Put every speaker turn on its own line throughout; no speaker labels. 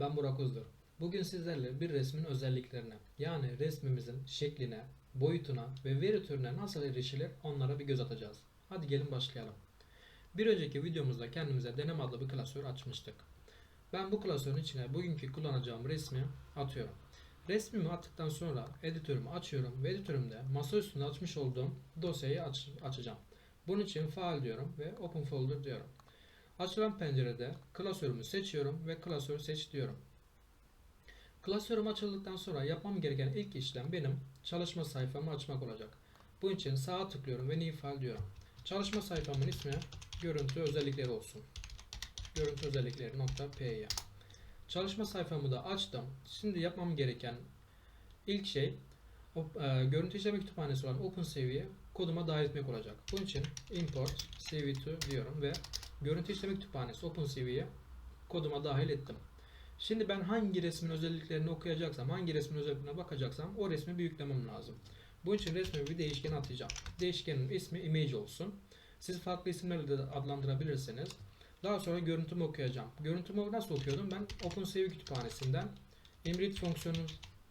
Ben Burak Uzdur. Bugün sizlerle bir resmin özelliklerine, yani resmimizin şekline, boyutuna ve veri türüne nasıl erişilir onlara bir göz atacağız. Hadi gelin başlayalım. Bir önceki videomuzda kendimize deneme adlı bir klasör açmıştık. Ben bu klasörün içine bugünkü kullanacağım resmi atıyorum. Resmimi attıktan sonra editörümü açıyorum ve editörümde masa üstünde açmış olduğum dosyayı aç- açacağım. Bunun için File diyorum ve Open Folder diyorum. Açılan pencerede klasörümü seçiyorum ve klasörü seç diyorum. Klasörüm açıldıktan sonra yapmam gereken ilk işlem benim çalışma sayfamı açmak olacak. Bunun için sağa tıklıyorum ve New File diyorum. Çalışma sayfamın ismi görüntü özellikleri olsun. Görüntü özellikleri nokta. Çalışma sayfamı da açtım. Şimdi yapmam gereken ilk şey e, görüntü işleme kütüphanesi olan OpenCV'yi koduma dahil etmek olacak. Bunun için import cv2 diyorum ve görüntü işleme kütüphanesi OpenCV'yi koduma dahil ettim. Şimdi ben hangi resmin özelliklerini okuyacaksam, hangi resmin özelliklerine bakacaksam o resmi bir lazım. Bunun için resme bir değişken atacağım. Değişkenin ismi image olsun. Siz farklı isimlerle de adlandırabilirsiniz. Daha sonra görüntümü okuyacağım. Görüntümü nasıl okuyordum? Ben OpenCV kütüphanesinden imread fonksiyonu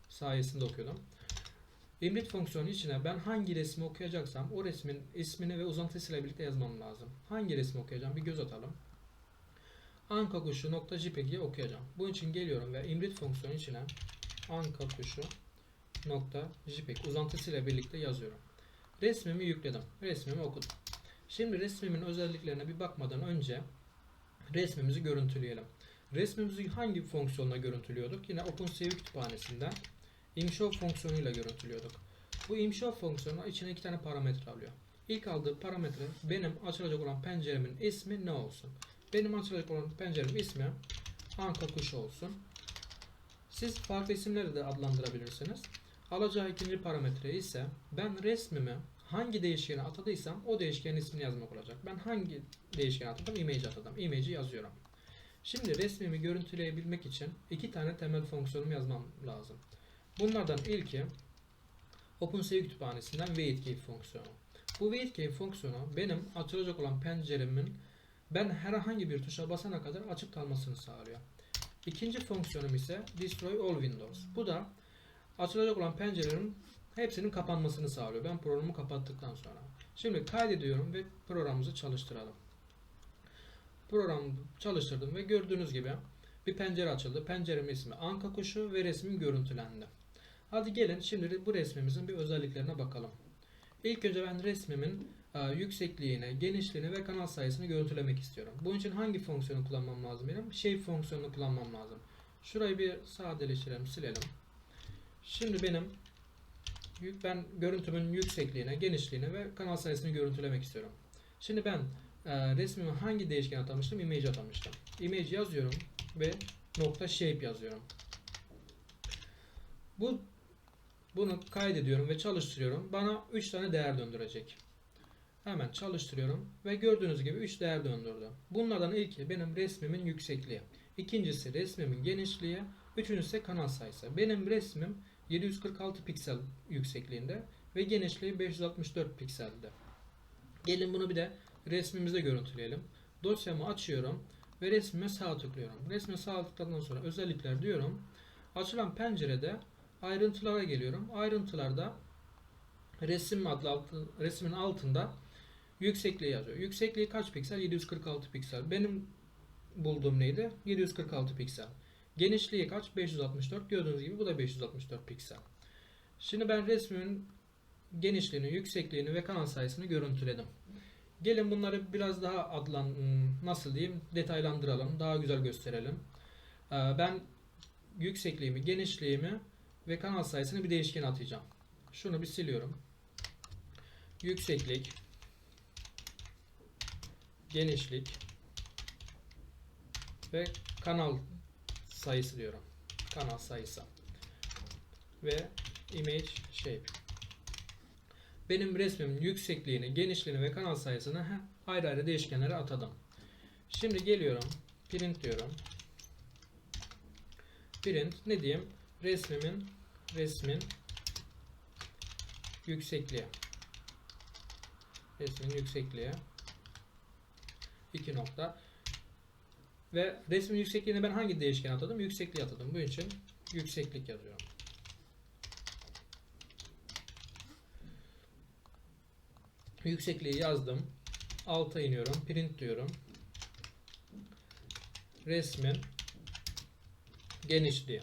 sayesinde okuyordum. Imread fonksiyonu içine ben hangi resmi okuyacaksam o resmin ismini ve uzantısıyla birlikte yazmam lazım. Hangi resmi okuyacağım? Bir göz atalım. Anka kuşu nokta JPEG'i okuyacağım. Bunun için geliyorum ve imread fonksiyonu içine anka kuşu nokta JPEG uzantısıyla birlikte yazıyorum. Resmimi yükledim. Resmimi okudum. Şimdi resmimin özelliklerine bir bakmadan önce resmimizi görüntüleyelim. Resmimizi hangi fonksiyonla görüntülüyorduk? Yine OpenCV kütüphanesinden imshow fonksiyonuyla görüntülüyorduk. Bu imshow fonksiyonu içine iki tane parametre alıyor. İlk aldığı parametre benim açılacak olan penceremin ismi ne olsun? Benim açılacak olan penceremin ismi Anka kuşu olsun. Siz farklı isimleri de adlandırabilirsiniz. Alacağı ikinci parametre ise ben resmimi hangi değişkene atadıysam o değişkenin ismini yazmak olacak. Ben hangi değişkene atadım? Image atadım. Image'i yazıyorum. Şimdi resmimi görüntüleyebilmek için iki tane temel fonksiyonum yazmam lazım. Bunlardan ilki OpenCV kütüphanesinden WaitKey fonksiyonu. Bu WaitKey fonksiyonu benim açılacak olan penceremin ben herhangi bir tuşa basana kadar açık kalmasını sağlıyor. İkinci fonksiyonum ise Destroy All Windows. Bu da açılacak olan pencerelerin hepsinin kapanmasını sağlıyor. Ben programı kapattıktan sonra. Şimdi kaydediyorum ve programımızı çalıştıralım. Programı çalıştırdım ve gördüğünüz gibi bir pencere açıldı. Penceremin ismi Anka kuşu ve resmim görüntülendi. Hadi gelin şimdi bu resmimizin bir özelliklerine bakalım. İlk önce ben resmimin e, yüksekliğini, genişliğini ve kanal sayısını görüntülemek istiyorum. Bunun için hangi fonksiyonu kullanmam lazım benim? Shape fonksiyonunu kullanmam lazım. Şurayı bir sadeleştirelim, silelim. Şimdi benim ben görüntümün yüksekliğine, genişliğini ve kanal sayısını görüntülemek istiyorum. Şimdi ben e, resmimi hangi değişken atamıştım? Image atamıştım. Image yazıyorum ve nokta shape yazıyorum. Bu bunu kaydediyorum ve çalıştırıyorum. Bana 3 tane değer döndürecek. Hemen çalıştırıyorum ve gördüğünüz gibi 3 değer döndürdü. Bunlardan ilki benim resmimin yüksekliği. İkincisi resmimin genişliği. Üçüncüsü kanal sayısı. Benim resmim 746 piksel yüksekliğinde ve genişliği 564 pikselde. Gelin bunu bir de resmimizde görüntüleyelim. Dosyamı açıyorum ve resmime sağ tıklıyorum. Resme sağ tıkladıktan sonra özellikler diyorum. Açılan pencerede ayrıntılara geliyorum. Ayrıntılarda resim adlı altı, resmin altında yüksekliği yazıyor. Yüksekliği kaç piksel? 746 piksel. Benim bulduğum neydi? 746 piksel. Genişliği kaç? 564. Gördüğünüz gibi bu da 564 piksel. Şimdi ben resmimin genişliğini, yüksekliğini ve kanal sayısını görüntüledim. Gelin bunları biraz daha adlan nasıl diyeyim detaylandıralım, daha güzel gösterelim. Ee, Ben yüksekliğimi, genişliğimi ve kanal sayısını bir değişkene atacağım. Şunu bir siliyorum. Yükseklik, genişlik ve kanal sayısı diyorum. Kanal sayısı ve image shape. Benim resmimin yüksekliğini, genişliğini ve kanal sayısını ayrı ayrı değişkenlere atadım. Şimdi geliyorum, print diyorum. Print ne diyeyim? Resmimin resmin yüksekliği. Resmin yüksekliği. 2 nokta. Ve resmin yüksekliğini ben hangi değişken atadım? Yüksekliği atadım. Bu için yükseklik yazıyorum. Yüksekliği yazdım. Alta iniyorum. Print diyorum. Resmin genişliği.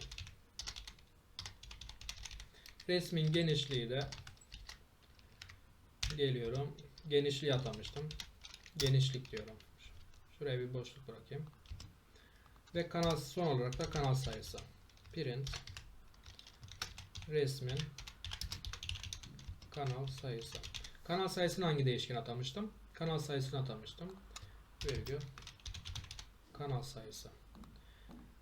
Resmin genişliği de geliyorum. Genişliği atamıştım. Genişlik diyorum. Şuraya bir boşluk bırakayım. Ve kanal son olarak da kanal sayısı. Print resmin kanal sayısı. Kanal sayısını hangi değişken atamıştım? Kanal sayısını atamıştım. Virgül kanal sayısı.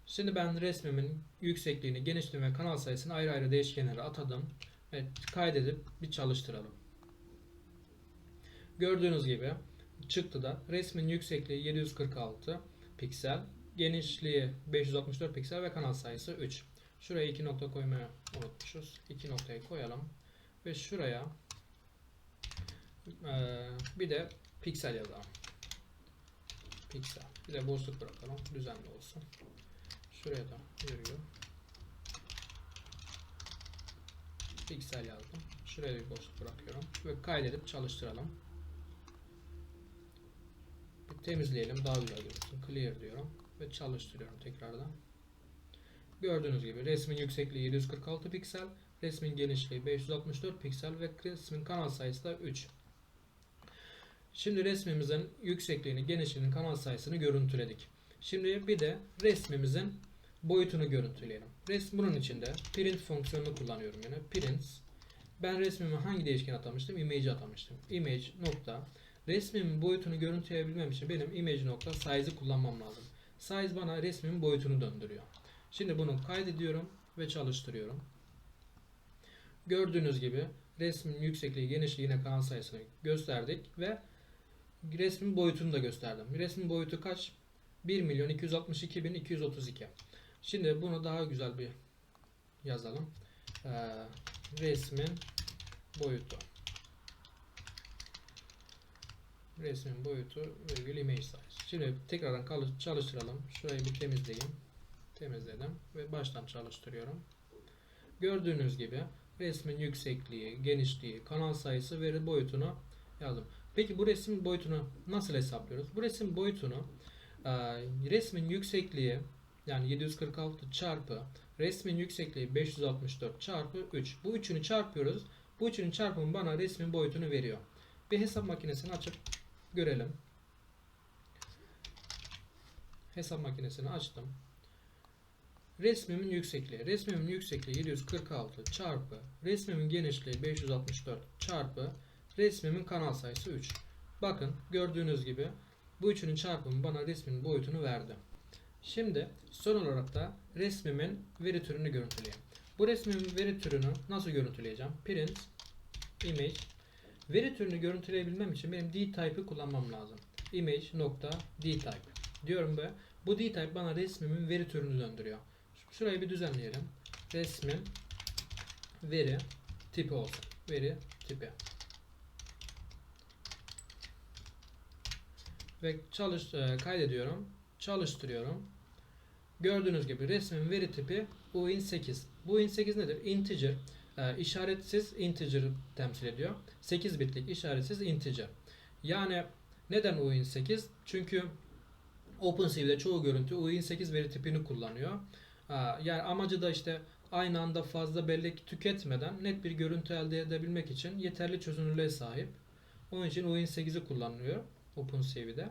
Şimdi ben resmimin yüksekliğini, genişliğini ve kanal sayısını ayrı ayrı değişkenlere atadım. ve kaydedip bir çalıştıralım. Gördüğünüz gibi çıktıda resmin yüksekliği 746 piksel, genişliği 564 piksel ve kanal sayısı 3. Şuraya iki nokta koymayı unutmuşuz. İki noktayı koyalım ve şuraya eee, bir de piksel yazalım. Piksel. Bir de boşluk bırakalım. Düzenli olsun. Şuraya da virgül. Piksel yazdım. Şuraya bir boşluk bırakıyorum. Ve kaydedip çalıştıralım. Bir temizleyelim. Daha güzel görünsün. Clear diyorum. Ve çalıştırıyorum tekrardan. Gördüğünüz gibi resmin yüksekliği 746 piksel. Resmin genişliği 564 piksel ve resmin kanal sayısı da 3. Şimdi resmimizin yüksekliğini, genişliğini, kanal sayısını görüntüledik. Şimdi bir de resmimizin boyutunu görüntüleyelim. Resm bunun içinde print fonksiyonunu kullanıyorum yine. Print ben resmimi hangi değişken atamıştım? Image atamıştım. Image nokta resmimin boyutunu görüntüleyebilmem için benim image nokta size'ı kullanmam lazım. Size bana resmimin boyutunu döndürüyor. Şimdi bunu kaydediyorum ve çalıştırıyorum. Gördüğünüz gibi resmin yüksekliği, genişliği yine kanal sayısını gösterdik ve resmin boyutunu da gösterdim. Resmin boyutu kaç? 1 milyon 262 bin 232. Şimdi bunu daha güzel bir yazalım. Ee, resmin boyutu. Resmin boyutu virgül image size. Şimdi tekrardan çalıştıralım. Şurayı bir temizleyeyim. Temizledim ve baştan çalıştırıyorum. Gördüğünüz gibi resmin yüksekliği, genişliği, kanal sayısı ve boyutunu yazdım. Peki bu resmin boyutunu nasıl hesaplıyoruz? Bu resim boyutunu e, resmin yüksekliği yani 746 çarpı resmin yüksekliği 564 çarpı 3. Bu üçünü çarpıyoruz. Bu üçünün çarpımı bana resmin boyutunu veriyor. Bir hesap makinesini açıp görelim. Hesap makinesini açtım. Resmimin yüksekliği. Resmimin yüksekliği 746 çarpı resmimin genişliği 564 çarpı resmimin kanal sayısı 3. Bakın gördüğünüz gibi bu üçünün çarpımı bana resmin boyutunu verdi. Şimdi son olarak da resmimin veri türünü görüntüleyeyim. Bu resmimin veri türünü nasıl görüntüleyeceğim? Print image veri türünü görüntüleyebilmem için benim d-type'ı kullanmam lazım. image nokta d-type diyorum ve bu d-type bana resmimin veri türünü döndürüyor. Şurayı bir düzenleyelim. Resmin veri tipi olsun. Veri tipi. Ve çalış e, kaydediyorum. Çalıştırıyorum. Gördüğünüz gibi resmin veri tipi uin8. Bu uin8 nedir? Integer. E, işaretsiz integer temsil ediyor. 8 bitlik işaretsiz integer. Yani neden uin8? Çünkü OpenCV'de çoğu görüntü uin8 veri tipini kullanıyor. E, yani amacı da işte aynı anda fazla bellek tüketmeden net bir görüntü elde edebilmek için yeterli çözünürlüğe sahip. Onun için uin8'i kullanılıyor OpenCV'de.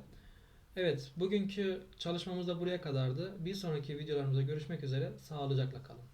Evet, bugünkü çalışmamız da buraya kadardı. Bir sonraki videolarımızda görüşmek üzere. Sağlıcakla kalın.